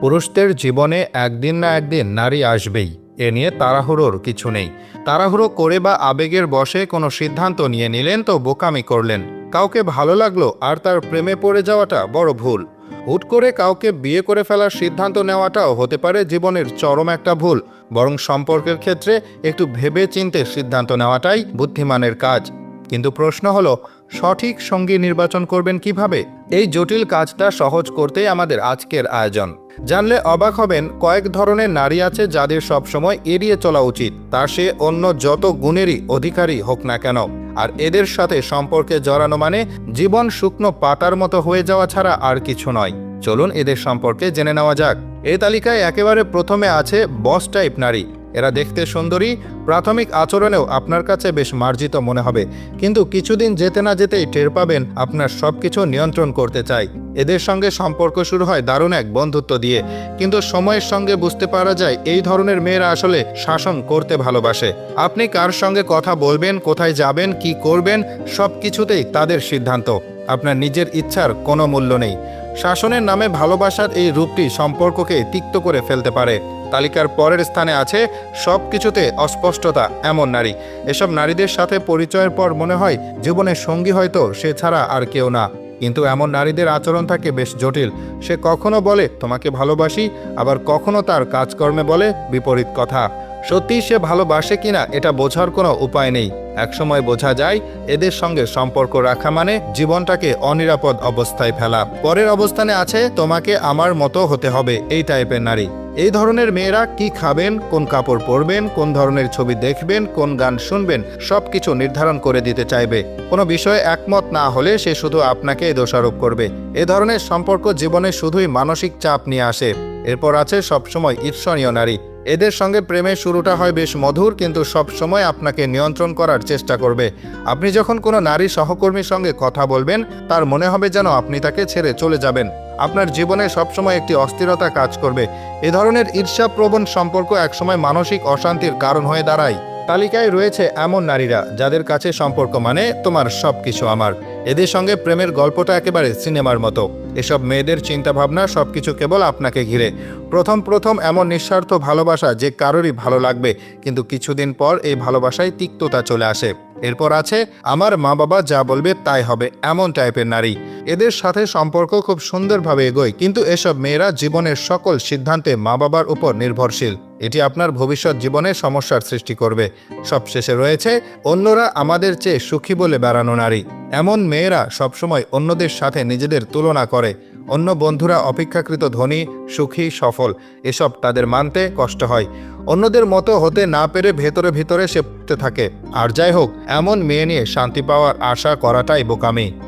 পুরুষদের জীবনে একদিন না একদিন নারী আসবেই। এ নিয়ে তাড়াহুড়োর কিছু নেই। তাড়াহুড়ো করে বা আবেগের বশে কোনো সিদ্ধান্ত নিয়ে নিলেন তো বোকামি করলেন। কাউকে ভালো লাগল আর তার প্রেমে পড়ে যাওয়াটা বড় ভুল। হুট করে কাউকে বিয়ে করে ফেলার সিদ্ধান্ত নেওয়াটাও হতে পারে জীবনের চরম একটা ভুল। বরং সম্পর্কের ক্ষেত্রে একটু ভেবে চিনতে সিদ্ধান্ত নেওয়াটাই বুদ্ধিমানের কাজ। কিন্তু প্রশ্ন হলো সঠিক সঙ্গী নির্বাচন করবেন কীভাবে? এই জটিল কাজটা সহজ করতেই আমাদের আজকের আয়োজন। জানলে অবাক হবেন, কয়েক ধরনের নারী আছে যাদের সবসময় এড়িয়ে চলা উচিত। তা সে অন্য যত গুণেরই অধিকারী হোক না কেন। আর এদের সাথে সম্পর্কে জড়ানো মানে জীবন শুকনো পাতার মতো হয়ে যাওয়া ছাড়া আর কিছু নয়। চলুন এদের সম্পর্কে জেনে নেওয়া যাক। এ তালিকায় একেবারে প্রথমে আছে বস টাইপ নারী। এরা দেখতে সুন্দরী, প্রাথমিক আচরণেও আপনার কাছে বেশ মার্জিত মনে হবে। কিন্তু কিছুদিন যেতে না যেতেই টের পাবেন আপনার সবকিছু নিয়ন্ত্রণ করতে চাই। এদের সঙ্গে সম্পর্ক শুরু হয় দারুণ এক বন্ধুত্ব দিয়ে। কিন্তু সময়ের সঙ্গে বুঝতে পারা যায় এই ধরনের মেয়েরা আসলে শাসন করতে ভালোবাসে। আপনি কার সঙ্গে কথা বলবেন, কোথায় যাবেন, কি করবেন সব কিছুতেই তাদের সিদ্ধান্ত। আপনার নিজের ইচ্ছার কোনো মূল্য নেই। শাসনের নামে ভালোবাসার এই রূপটি সম্পর্ককে তিক্ত করে ফেলতে পারে। তালিকার পরের স্থানে আছে সব কিছুতে অস্পষ্টতা, এমন নারী। এসব নারীদের সাথে পরিচয়ের পর মনে হয় জীবনের সঙ্গী হয়তো সে ছাড়া আর কেউ না। কিন্তু এমন নারীদের আচরণ থাকে বেশ জটিল। সে কখনো বলে, তোমাকে ভালোবাসি আবার কখনো তার কাজকর্মে বলে, বিপরীত কথা সত্যি সে ভালোবাসে কিনা, এটা বোঝার কোনো উপায় নেই। একসময় বোঝা যায়, এদের সঙ্গে সম্পর্ক রাখা মানে জীবনটাকে অনিরাপদ অবস্থায় ফেলা। পরের অবস্থানে আছে, তোমাকে আমার মতো হতে হবে এই টাইপের নারী। এই ধরনের মেয়েরা কি খাবেন, কোন কাপড় পরবেন, কোন ধরনের ছবি দেখবেন, কোন গান শুনবেন সব কিছু নির্ধারণ করে দিতে চাইবে। কোনো বিষয়ে একমত না হলে সে শুধু আপনাকে দোষারোপ করবে। এ ধরনের সম্পর্ক জীবনে শুধুই মানসিক চাপ নিয়ে আসে। এরপর আছে সবসময় ঈর্ষণীয় নারী। এদের সঙ্গে প্রেমের শুরুটা হয় বেশ মধুর, কিন্তু সব সময় আপনাকে নিয়ন্ত্রণ করার চেষ্টা করবে। আপনি যখন কোনো নারী সহকর্মীর সঙ্গে কথা বলবেন, তার মনে হবে যেন আপনি তাকে ছেড়ে চলে যাবেন। আপনার জীবনে সবসময় একটি অস্থিরতা কাজ করবে। এ ধরনের ঈর্ষাপ্রবণ সম্পর্ক একসময় মানসিক অশান্তির কারণ হয়ে দাঁড়ায়। তালিকায় রয়েছে এমন নারীরা যাদের কাছে সম্পর্ক মানে তোমার সব কিছু আমার। এদের সঙ্গে প্রেমের গল্পটা একেবারে সিনেমার মতো। এসব মেয়েদের চিন্তাভাবনা সব কিছু কেবল আপনাকে ঘিরে। প্রথম প্রথম এমন নিঃস্বার্থ ভালোবাসা যে কারোরই ভালো লাগবে, কিন্তু কিছুদিন পর এই ভালোবাসায় তিক্ততা চলে আসে। এরপর আছে, আমার মা বাবা যা বলবে তাই হবে এমন টাইপের নারী। এদের সাথে সম্পর্ক খুব সুন্দরভাবে এগোয়, কিন্তু এসব মেয়েরা জীবনের সকল সিদ্ধান্তে মা বাবার উপর নির্ভরশীল। এটি আপনার ভবিষ্যৎ জীবনে সমস্যার সৃষ্টি করবে। সবশেষে রয়েছে, অন্যরা আমাদের চেয়ে সুখী বলে বেড়ানো নারী। এমন মেয়েরা সবসময় অন্যদের সাথে নিজেদের তুলনা করে, অন্য বন্ধুরা অপেক্ষাকৃত ধনী, সুখী, সফল, এসব তাদের মানতে কষ্ট হয়। অন্যদের মতো হতে না পেরে ভেতরে ভেতরে সেপতে থাকে। আর যাই হোক, এমন মেয়ে নিয়ে শান্তি পাওয়ার আশা করাটাই বোকামি।